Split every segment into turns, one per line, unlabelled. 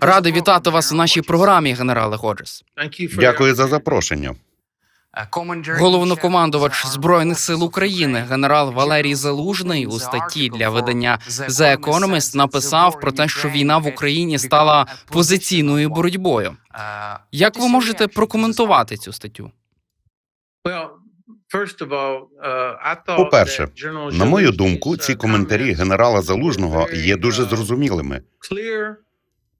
Радий вітати вас у нашій програмі, генерале Ходжес.
Дякую за запрошення.
Головнокомандувач збройних сил України, генерал Валерій Залужний, у статті для видання The Economist написав про те, що війна в Україні стала позиційною боротьбою. Як ви можете прокоментувати цю статтю?
По-перше, на мою думку, ці коментарі генерала Залужного є дуже зрозумілими,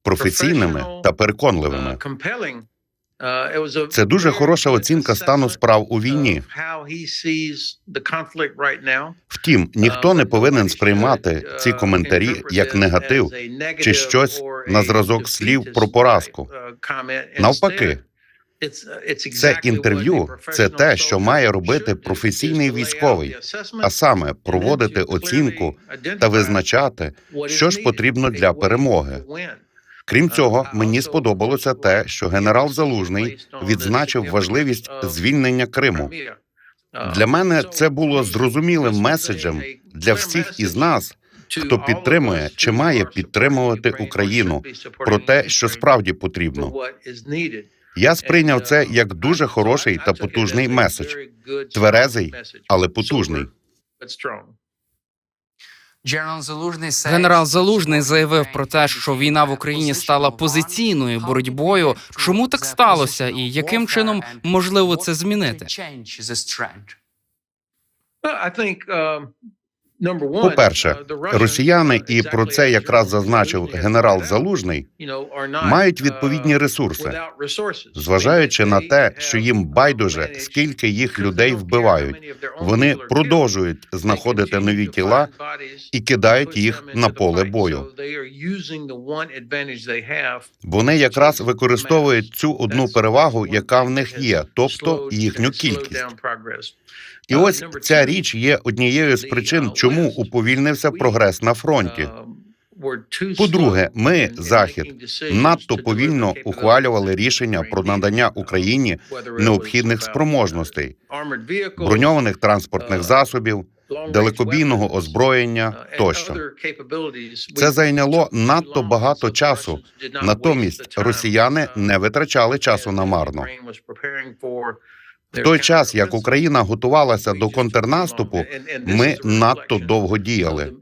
професійними та переконливими. Це дуже хороша оцінка стану справ у війні. Втім, ніхто не повинен сприймати ці коментарі як негатив чи щось на зразок слів про поразку. Навпаки, це інтерв'ю це те, що має робити професійний військовий, а саме проводити оцінку та визначати, що ж потрібно для перемоги. Крім цього, мені сподобалося те, що генерал Залужний відзначив важливість звільнення Криму. Для мене це було зрозумілим меседжем для всіх із нас, хто підтримує чи має підтримувати Україну про те, що справді потрібно. Я сприйняв це як дуже хороший та потужний меседж, тверезий, але потужний.
Генерал Залужний заявив про те, що війна в Україні стала позиційною боротьбою. Чому так сталося, і яким чином можливо це змінити?
По-перше, росіяни, і про це якраз зазначив генерал Залужний, мають відповідні ресурси, зважаючи на те, що їм байдуже, скільки їх людей вбивають. Вони продовжують знаходити нові тіла і кидають їх на поле бою. Вони якраз використовують цю одну перевагу, яка в них є, тобто їхню кількість. І ось ця річ є однією з причин, чому уповільнився прогрес на фронті. По-друге, ми, захід, надто повільно ухвалювали рішення про надання Україні необхідних спроможностей, броньованих транспортних засобів, далекобійного озброєння тощо. Це зайняло надто багато часу. Натомість росіяни не витрачали часу намарно. В той час, як Україна готувалася до контрнаступу, ми надто довго діяли.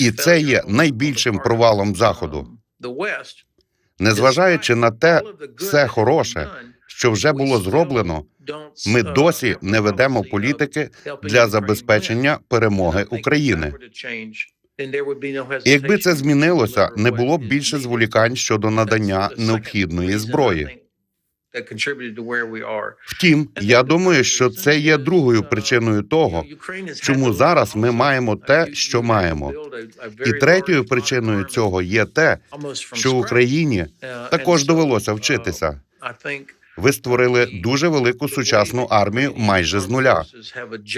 І це є найбільшим провалом заходу. Незважаючи на те, все хороше, що вже було зроблено, ми досі не ведемо політики для забезпечення перемоги України. І якби це змінилося, не було б більше зволікань щодо надання необхідної зброї. Втім, я думаю, що це є другою причиною того, чому зараз ми маємо те, що маємо. І третьою причиною цього є те, що Україні також довелося вчитися. Ви створили дуже велику сучасну армію майже з нуля.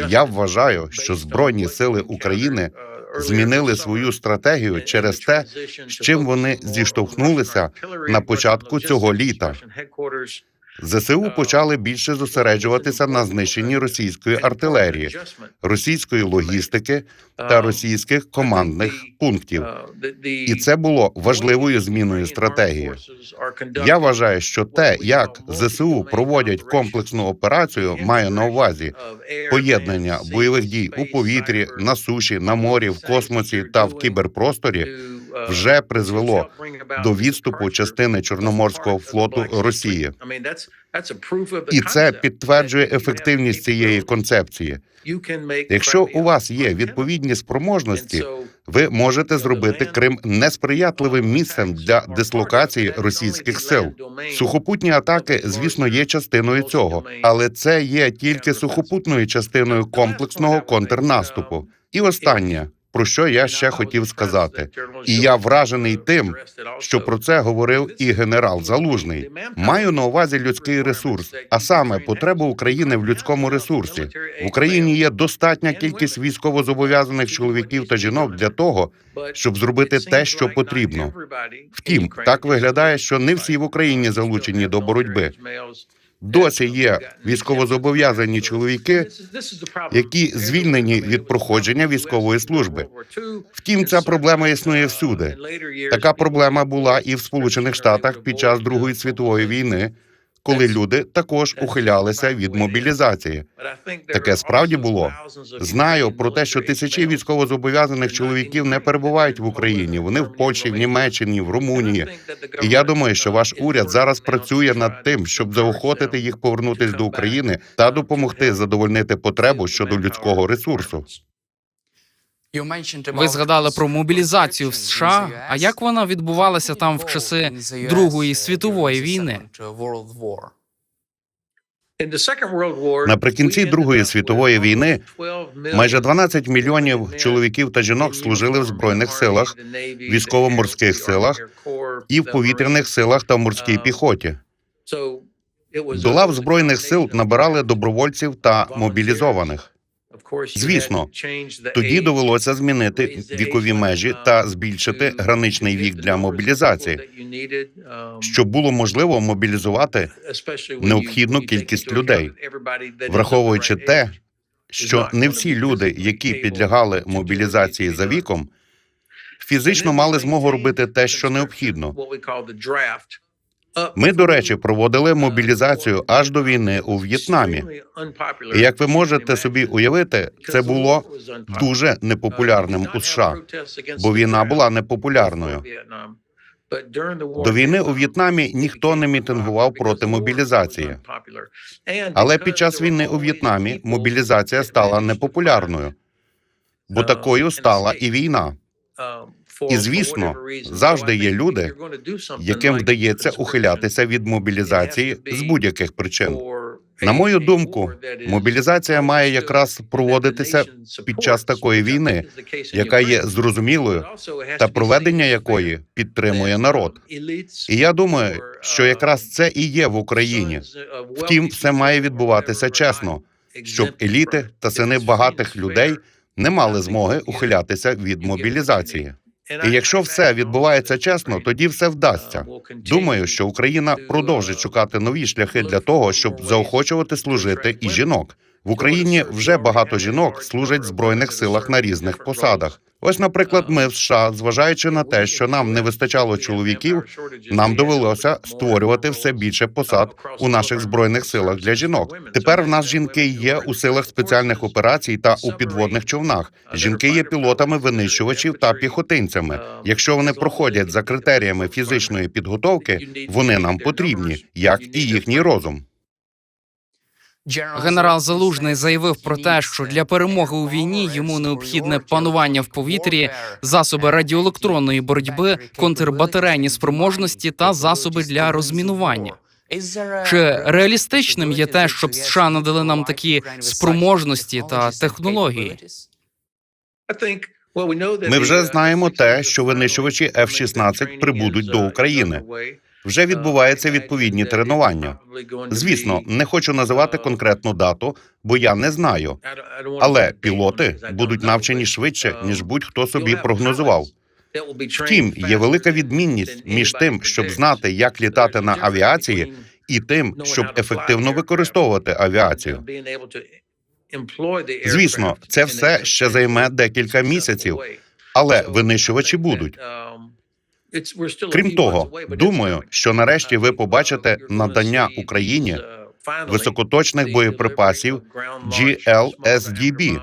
Я вважаю, що збройні сили України змінили свою стратегію через те, з чим вони зіштовхнулися на початку цього літа. ЗСУ почали більше зосереджуватися на знищенні російської артилерії, російської логістики та російських командних пунктів. І це було важливою зміною стратегії. Я вважаю, що те, як ЗСУ проводять комплексну операцію, має на увазі поєднання бойових дій у повітрі, на суші, на морі, в космосі та в кіберпросторі вже призвело до відступу частини Чорноморського флоту Росії. І це підтверджує ефективність цієї концепції. Якщо у вас є відповідні спроможності, ви можете зробити Крим несприятливим місцем для дислокації російських сил. Сухопутні атаки, звісно, є частиною цього, але це є тільки сухопутною частиною комплексного контрнаступу. І останнє. Про що я ще хотів сказати, і я вражений тим, що про це говорив і генерал Залужний. Маю на увазі людський ресурс, а саме потребу України в людському ресурсі. В Україні є достатня кількість військовозобов'язаних чоловіків та жінок для того, щоб зробити те, що потрібно. Втім, так виглядає, що не всі в Україні залучені до боротьби. Досі є військовозобов'язані чоловіки, які звільнені від проходження військової служби. Втім, ця проблема існує всюди. Така проблема була і в Сполучених Штатах під час Другої світової війни, коли люди також ухилялися від мобілізації.
Таке справді було.
Знаю про те, що тисячі військовозобов'язаних чоловіків не перебувають в Україні. Вони в Польщі, в Німеччині, в Румунії. І я думаю, що ваш уряд зараз працює над тим, щоб заохотити їх повернутись до України та допомогти задовольнити потребу щодо людського ресурсу.
Ви згадали про мобілізацію в США. А як вона відбувалася там в часи Другої світової війни?
Наприкінці Другої світової війни майже 12 мільйонів чоловіків та жінок служили в збройних силах, військово-морських силах і в повітряних силах та в морській піхоті. До лав збройних сил набирали добровольців та мобілізованих.
Звісно,
Тоді довелося змінити вікові межі та збільшити граничний вік для мобілізації, щоб було можливо мобілізувати
необхідну кількість людей,
враховуючи те, що не всі люди, які підлягали мобілізації за віком, фізично мали змогу робити те, що необхідно. Ми, до речі, проводили мобілізацію аж до війни у В'єтнамі. І як ви можете собі уявити, це було дуже непопулярним у США, бо війна була непопулярною. До війни у В'єтнамі ніхто не мітингував проти мобілізації. Але під час війни у В'єтнамі мобілізація стала непопулярною, бо такою стала і війна.
І звісно, завжди є люди,
Яким вдається ухилятися від мобілізації з будь-яких причин. На мою думку, мобілізація має якраз проводитися під час такої війни, яка є зрозумілою та проведення якої підтримує народ. І я думаю, що якраз це і є в Україні. Втім, все має відбуватися чесно, щоб еліти та сини багатих людей не мали змоги ухилятися від мобілізації. І якщо все відбувається чесно, тоді все вдасться. Думаю, що Україна продовжить шукати нові шляхи для того, щоб заохочувати служити і жінок. В Україні вже багато жінок служать в збройних силах на різних посадах. Ось, наприклад, ми в США, зважаючи на те, що нам не вистачало чоловіків, нам довелося створювати все більше посад у наших збройних силах для жінок. Тепер в нас жінки є у силах спеціальних операцій та у підводних човнах. Жінки є пілотами винищувачів та піхотинцями. Якщо вони проходять за критеріями фізичної підготовки, вони нам потрібні, як і їхній розум.
Генерал Залужний заявив про те, що для перемоги у війні йому необхідне панування в повітрі, засоби радіоелектронної боротьби, контрбатарейні спроможності та засоби для розмінування. Чи реалістичним є те, щоб США надали нам такі спроможності та технології?
Ми вже знаємо те, що винищувачі F-16 прибудуть до України. Вже відбуваються відповідні тренування. Звісно, не хочу називати конкретну дату, бо я не знаю. Але пілоти будуть навчені швидше, ніж будь-хто собі прогнозував. Втім, є велика відмінність між тим, щоб знати, як літати на авіації, і тим, щоб ефективно використовувати авіацію. Звісно, це все ще займе декілька місяців, але винищувачі будуть. Крім того, думаю, що нарешті ви побачите надання Україні високоточних боєприпасів GLSDB,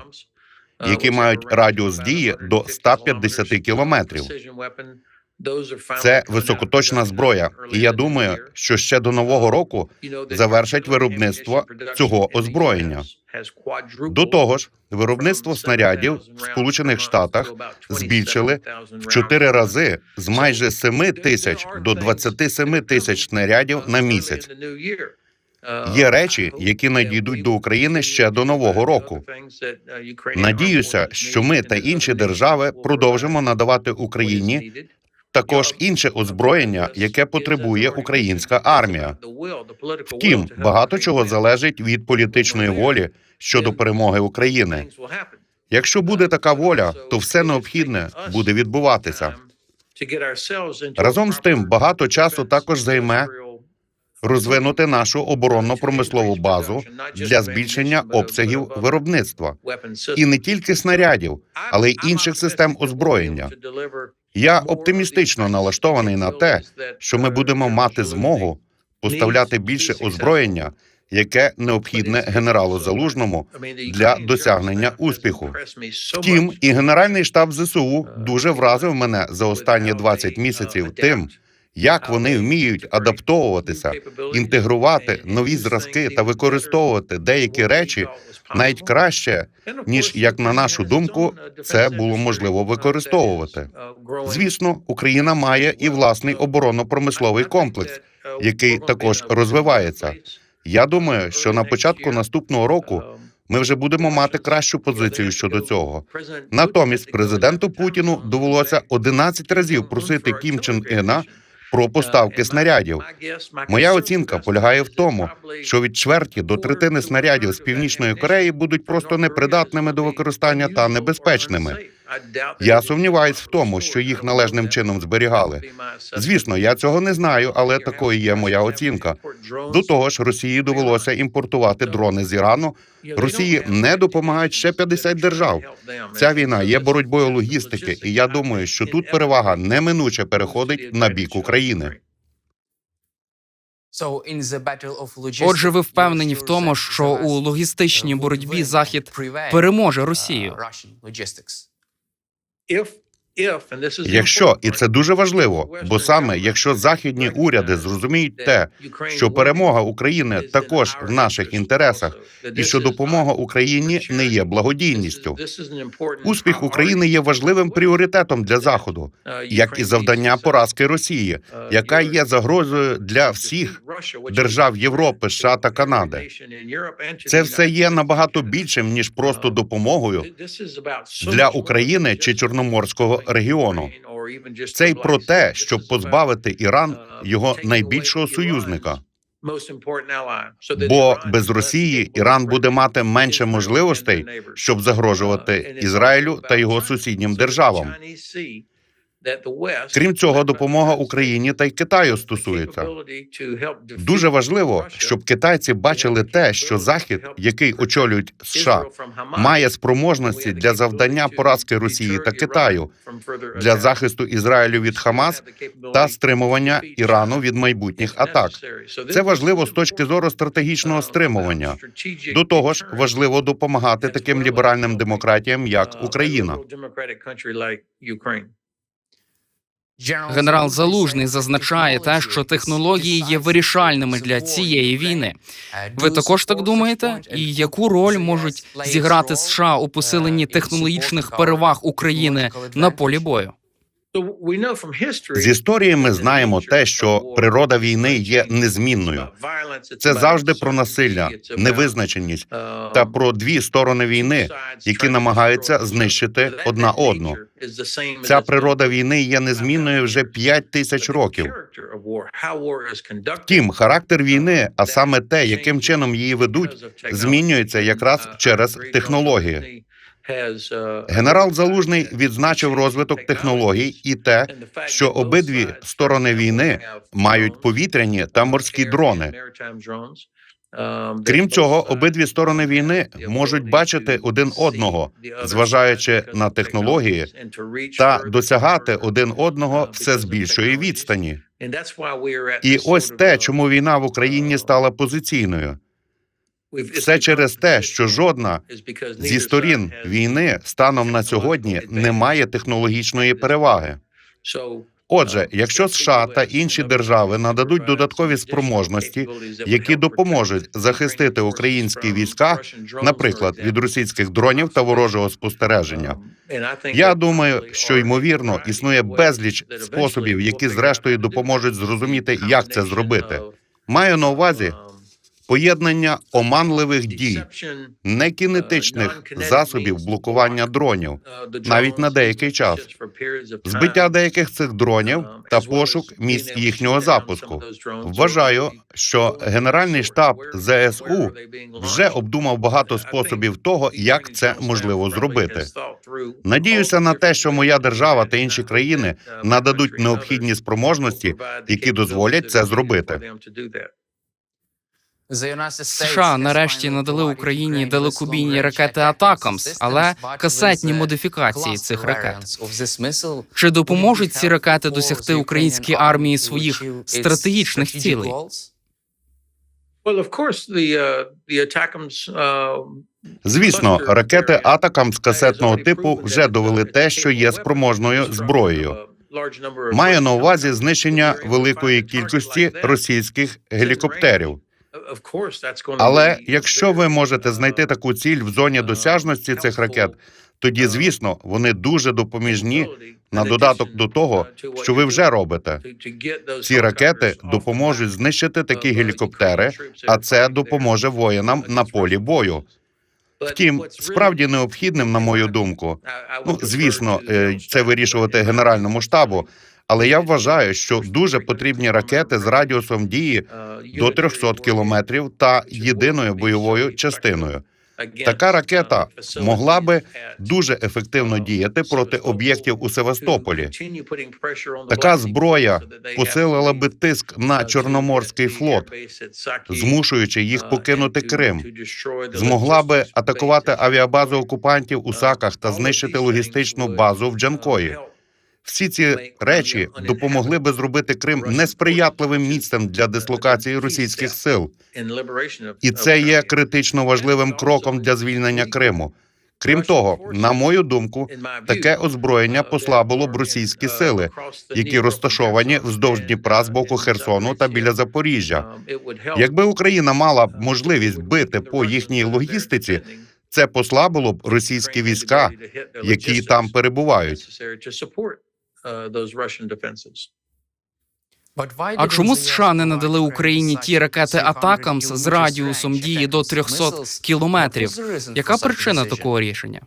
які мають радіус дії до 150 кілометрів. Це високоточна зброя, і я думаю, що ще до нового року завершать виробництво цього озброєння. До того ж, виробництво снарядів в Сполучених Штатах збільшили в чотири рази з майже 7 тисяч до 27 тисяч снарядів на місяць. Є речі, які надійдуть до України ще до нового року. Надіюся, що ми та інші держави продовжимо надавати Україні також інше озброєння, яке потребує українська армія. Втім, багато чого залежить від політичної волі щодо перемоги України. Якщо буде така воля, то все необхідне буде відбуватися. Разом з тим, багато часу також займе розвинути нашу оборонно-промислову базу для збільшення обсягів виробництва і не тільки снарядів, але й інших систем озброєння. Я оптимістично налаштований на те, що ми будемо мати змогу поставляти більше озброєння, яке необхідне генералу Залужному для досягнення успіху. Втім, і Генеральний штаб ЗСУ дуже вразив мене за останні 20 місяців тим, як вони вміють адаптовуватися, інтегрувати нові зразки та використовувати деякі речі навіть краще, ніж як на нашу думку, це було можливо використовувати. Звісно, Україна має і власний оборонно-промисловий комплекс, який також розвивається. Я думаю, що на початку наступного року ми вже будемо мати кращу позицію щодо цього. Натомість президенту Путіну довелося 11 разів просити Кім Чен Іна про поставки снарядів. Моя оцінка полягає в тому, що від чверті до третини снарядів з північної Кореї будуть просто непридатними до використання та небезпечними. Я сумніваюсь в тому, що їх належним чином зберігали. Звісно, я цього не знаю, але такою є моя оцінка. До того ж, Росії довелося імпортувати дрони з Ірану. Росії не допомагають ще 50 держав. Ця війна є боротьбою логістики, і я думаю, що тут перевага неминуче переходить на бік України.
Отже, ви впевнені в тому, що у логістичній боротьбі Захід переможе Росію.
if Якщо і це дуже важливо, бо саме якщо західні уряди зрозуміють те, що перемога України також в наших інтересах, і що допомога Україні не є благодійністю. Успіх України є важливим пріоритетом для заходу, як і завдання поразки Росії, яка є загрозою для всіх держав Європи, США та Канади. Це все є набагато більшим ніж просто допомогою для України чи Чорноморського регіону. Це й про те, щоб позбавити Іран його найбільшого союзника. Бо без Росії Іран буде мати менше можливостей, щоб загрожувати Ізраїлю та його сусіднім державам. Крім цього, допомога Україні та й Китаю стосується. Дуже важливо, щоб китайці бачили те, що Захід, який очолюють США, має спроможності для завдання поразки Росії та Китаю, для захисту Ізраїлю від Хамас та стримування Ірану від майбутніх атак. Це важливо з точки зору стратегічного стримування. До того ж, важливо допомагати таким ліберальним демократіям, як Україна.
Генерал Залужний зазначає те, що технології є вирішальними для цієї війни. Ви також так думаєте? І яку роль можуть зіграти США у посиленні технологічних переваг України на полі бою?
З історії ми знаємо те, що природа війни є незмінною. Це завжди про насилля, невизначеність та про дві сторони війни, які намагаються знищити одна одну. Ця природа війни є незмінною вже 5 тисяч років. Втім, характер війни, а саме те, яким чином її ведуть, змінюється якраз через технології. Генерал Залужний відзначив розвиток технологій і те, що обидві сторони війни мають повітряні та морські дрони. Крім цього, обидві сторони війни можуть бачити один одного, зважаючи на технології, та досягати один одного все з більшої відстані. І ось те, чому війна в Україні стала позиційною. Все через те, що жодна зі сторін війни станом на сьогодні не має технологічної переваги. Отже, якщо США та інші держави нададуть додаткові спроможності, які допоможуть захистити українські війська, наприклад, від російських дронів та ворожого спостереження, я думаю, що ймовірно існує безліч способів, які зрештою допоможуть зрозуміти, як це зробити. Маю на увазі поєднання оманливих дій, некінетичних засобів блокування дронів, навіть на деякий час, збиття деяких цих дронів та пошук місць їхнього запуску. Вважаю, що Генеральний штаб ЗСУ вже обдумав багато способів того, як це можливо зробити. Надіюся на те, що моя держава та інші країни нададуть необхідні спроможності, які дозволять це зробити.
США нарешті надали Україні далекобійні ракети Атакамс, але касетні модифікації цих ракет. Чи допоможуть ці ракети досягти українській армії своїх стратегічних цілей?
Звісно, ракети атакам з касетного типу вже довели те, що є спроможною зброєю. Маю на увазі знищення великої кількості російських гелікоптерів. Але якщо ви можете знайти таку ціль в зоні досяжності цих ракет, тоді звісно вони дуже допоміжні на додаток до того, що ви вже робите. Ці ракети допоможуть знищити такі гелікоптери, а це допоможе воїнам на полі бою. Втім, справді необхідним, на мою думку, ну звісно, е, це вирішувати генеральному штабу. Але я вважаю, що дуже потрібні ракети з радіусом дії до 300 кілометрів та єдиною бойовою частиною. Така ракета могла би дуже ефективно діяти проти об'єктів у Севастополі. Така зброя посилила би тиск на Чорноморський флот, змушуючи їх покинути Крим. Змогла би атакувати авіабазу окупантів у Саках та знищити логістичну базу в Джанкої. Всі ці речі допомогли би зробити Крим несприятливим місцем для дислокації російських сил. І це є критично важливим кроком для звільнення Криму. Крім того, на мою думку, таке озброєння послабило б російські сили, які розташовані вздовж Дніпра з боку Херсону та біля Запоріжжя. Якби Україна мала можливість бити по їхній логістиці, це послабило б російські війська, які там перебувають.
А чому США не надали Україні ті ракети Атакамс з радіусом дії до 300 кілометрів? Яка причина такого рішення?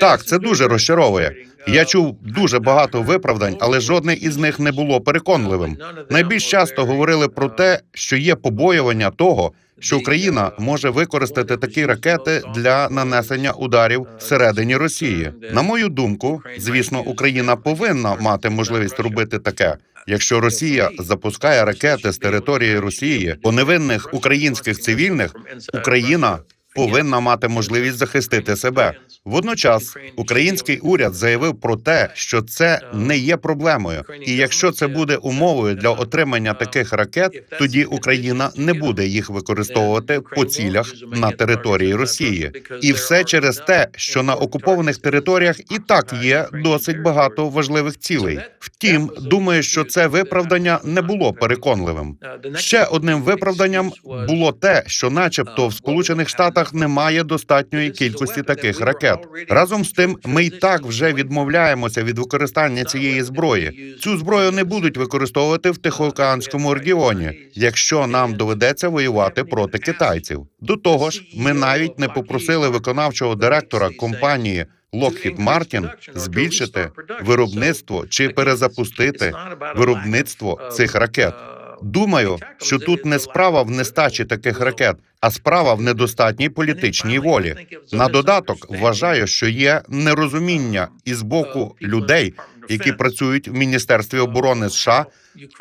Так, це дуже розчаровує. Я чув дуже багато виправдань, але жодне із них не було переконливим. Найбільш часто говорили про те, що є побоювання того, що Україна може використати такі ракети для нанесення ударів всередині Росії. На мою думку, звісно, Україна повинна мати можливість робити таке. Якщо Росія запускає ракети з території Росії по невинних українських цивільних, Україна повинна мати можливість захистити себе. Водночас український уряд заявив про те, що це не є проблемою, і якщо це буде умовою для отримання таких ракет, тоді Україна не буде їх використовувати по цілях на території Росії, і все через те, що на окупованих територіях і так є досить багато важливих цілей. Втім, думаю, що це виправдання не було переконливим. Ще одним виправданням було те, що, начебто, в Сполучених Штатах немає достатньої кількості таких ракет. Разом з тим, ми й так вже відмовляємося від використання цієї зброї. Цю зброю не будуть використовувати в Тихоокеанському регіоні, якщо нам доведеться воювати проти китайців. До того ж, ми навіть не попросили виконавчого директора компанії. Lockheed Martin збільшити виробництво чи перезапустити виробництво цих ракет. Думаю, що тут не справа в нестачі таких ракет, а справа в недостатній політичній волі. На додаток вважаю, що є нерозуміння із боку людей, які працюють в міністерстві оборони США,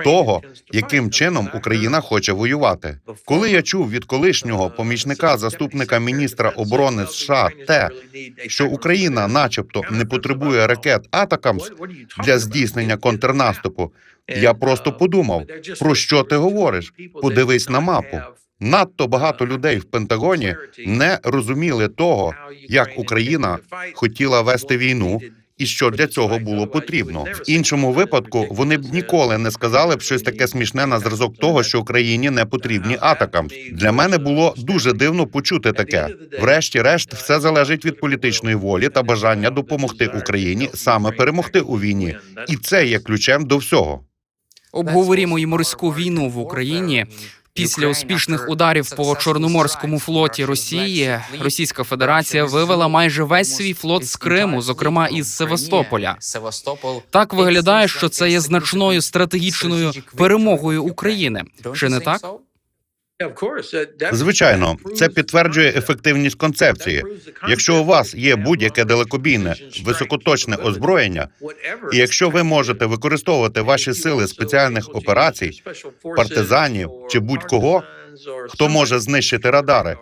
того, яким чином Україна хоче воювати. Коли я чув від колишнього помічника заступника міністра оборони США те, що Україна, начебто, не потребує ракет Атакамс для здійснення контрнаступу, я просто подумав, про що ти говориш? Подивись на мапу. Надто багато людей в Пентагоні не розуміли того, як Україна хотіла вести війну. І що для цього було потрібно в іншому випадку, вони б ніколи не сказали б щось таке смішне на зразок того, що Україні не потрібні атакам. Для мене було дуже дивно почути таке. Врешті-решт, все залежить від політичної волі та бажання допомогти Україні саме перемогти у війні, і це є ключем до всього.
Обговорімо й морську війну в Україні. Після успішних ударів по чорноморському флоті Росії Російська Федерація вивела майже весь свій флот з Криму, зокрема із Севастополя. Так виглядає, що це є значною стратегічною перемогою України. Чи не так?
Звичайно, це підтверджує ефективність концепції. Якщо у вас є будь-яке далекобійне високоточне озброєння, і якщо ви можете використовувати ваші сили спеціальних операцій, партизанів чи будь-кого, хто може знищити радари,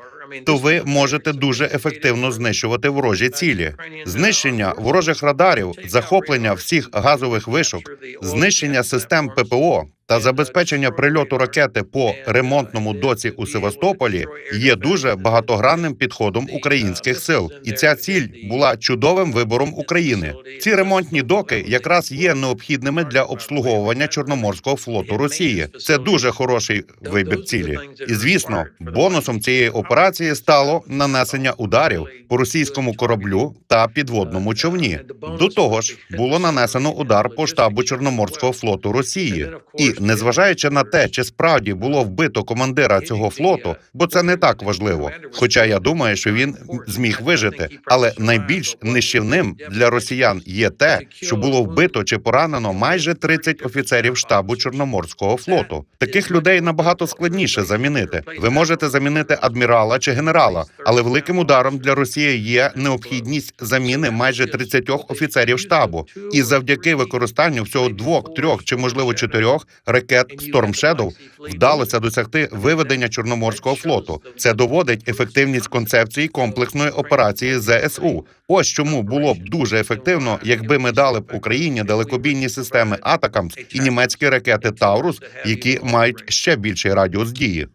то ви можете дуже ефективно знищувати ворожі цілі. Знищення ворожих радарів, захоплення всіх газових вишок, знищення систем ППО та забезпечення прильоту ракети по ремонтному доці у Севастополі є дуже багатогранним підходом українських сил, і ця ціль була чудовим вибором України. Ці ремонтні доки якраз є необхідними для обслуговування Чорноморського флоту Росії. Це дуже хороший вибір цілі. І звісно, бонусом цієї операції стало нанесення ударів по російському кораблю та підводному човні. До того ж, було нанесено удар по штабу Чорноморського флоту Росії. І незважаючи на те, чи справді було вбито командира цього флоту, бо це не так важливо. Хоча я думаю, що він зміг вижити. Але найбільш нищівним для росіян є те, що було вбито чи поранено майже 30 офіцерів штабу Чорноморського флоту. Таких людей набагато складніше замінити. Ви можете замінити адмірала чи генерала, але великим ударом для Росії є необхідність заміни майже 30 офіцерів штабу. І завдяки використанню всього двох, трьох чи можливо чотирьох ракет Storm Shadow вдалося досягти виведення Чорноморського флоту. Це доводить ефективність концепції комплексної операції ЗСУ. Ось чому було б дуже ефективно, якби ми дали б Україні далекобійні системи Атакамс і німецькі ракети Таурус, які мають ще більший радіус дії.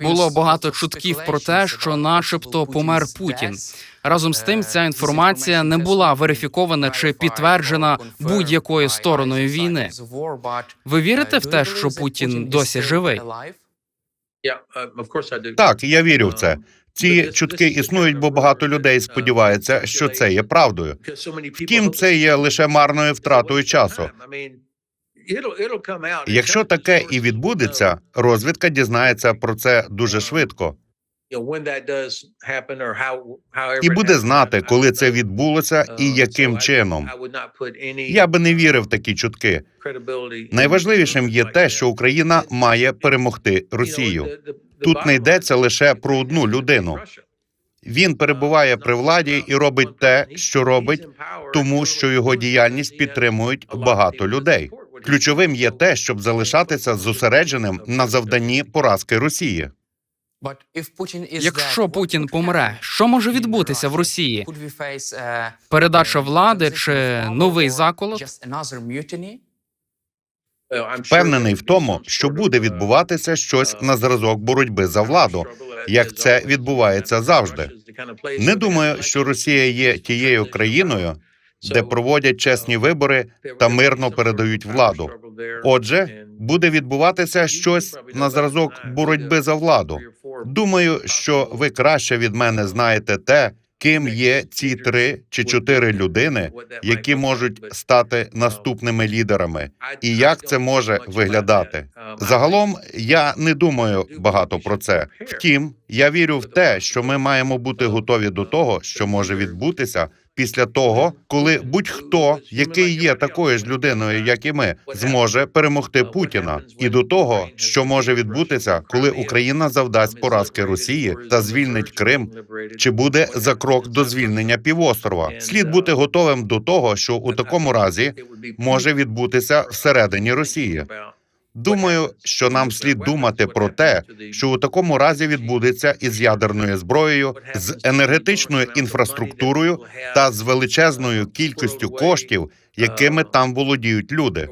Було багато чутків про те, що, начебто, помер Путін. Разом з тим, ця інформація не була верифікована чи підтверджена будь-якою стороною війни. Ви вірите в те, що Путін досі живий?
Так, я вірю в це. Ці чутки існують, бо багато людей сподіваються, що це є правдою. Втім, це є лише марною втратою часу. Якщо таке і відбудеться, розвідка дізнається про це дуже швидко і буде знати, коли це відбулося і яким чином. Я би не вірив в такі чутки. Найважливішим є те, що Україна має перемогти Росію. Тут не йдеться лише про одну людину. Він перебуває при владі і робить те, що робить, тому що його діяльність підтримують багато людей. Ключовим є те, щоб залишатися зосередженим на завданні поразки Росії.
Якщо Путін помре, що може відбутися в Росії? Передача влади чи новий заколот?
Впевнений в тому, що буде відбуватися щось на зразок боротьби за владу, як це відбувається завжди. Не думаю, що Росія є тією країною, де проводять чесні вибори та мирно передають владу. Отже, буде відбуватися щось на зразок боротьби за владу. Думаю, що ви краще від мене знаєте те, ким є ці три чи чотири людини, які можуть стати наступними лідерами, і як це може виглядати. Загалом я не думаю багато про це. Втім, я вірю в те, що ми маємо бути готові до того, що може відбутися після того, коли будь-хто, який є такою ж людиною, як і ми, зможе перемогти Путіна, і до того, що може відбутися, коли Україна завдасть поразки Росії та звільнить Крим, чи буде за крок до звільнення півострова. Слід бути готовим до того, що у такому разі може відбутися всередині Росії. Думаю, що нам слід думати про те, що у такому разі відбудеться із ядерною зброєю, з енергетичною інфраструктурою та з величезною кількістю коштів, якими там володіють люди.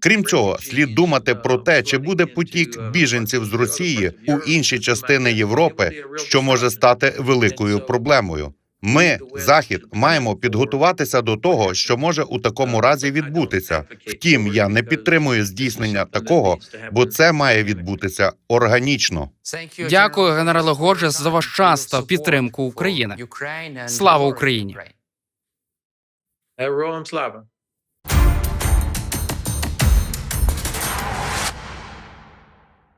Крім цього, слід думати про те, чи буде потік біженців з Росії у інші частини Європи, що може стати великою проблемою. Ми, захід, маємо підготуватися до того, що може у такому разі відбутися. Втім, я не підтримую здійснення такого, бо це має відбутися органічно.
Дякую, генерале Годжес, за ваш час та підтримку України. Слава Україні!
Героям слава!